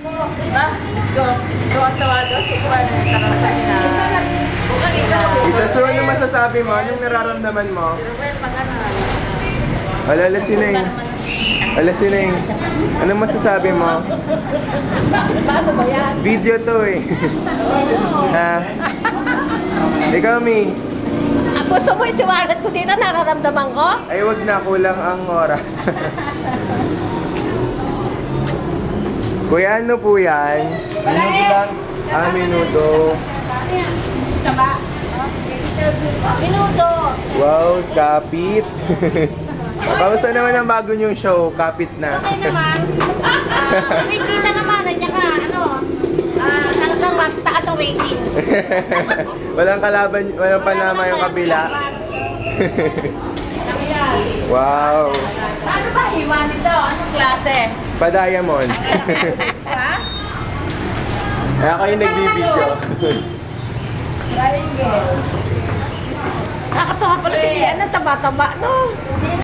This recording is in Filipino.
Ha? Isko. Tuwa-tuwa daw si Juan. Karatan na. Bukang ikaw. Tita Sue, ano masasabi mo? Anong nararamdaman mo? Ba yung pag-ano? Wala, ala sineng. Ala sineng. Anong masasabi mo? Paano ba yan? Video to eh. ha? Ikaw, Mi. Gusto mo isiwalat ko dito, nararamdaman ko? Ay, wag na. Kulang ang oras. Kuya, ano po yan? Minuto lang. Ah, minuto. Minuto. Wow, kapit. Kamusta naman ang bago niyong show? Kapit na. Okay naman. Ah, kumikita naman. At saka, ano, ah, talagang mas taas ang walang kalaban, walang panama yung kabila. wow. Ano ba iwan ito? Klase? Pa-diamond. Ha? Kaya kayo nagbibideo. Nakatuwa pala si Lian, ang taba-taba, no?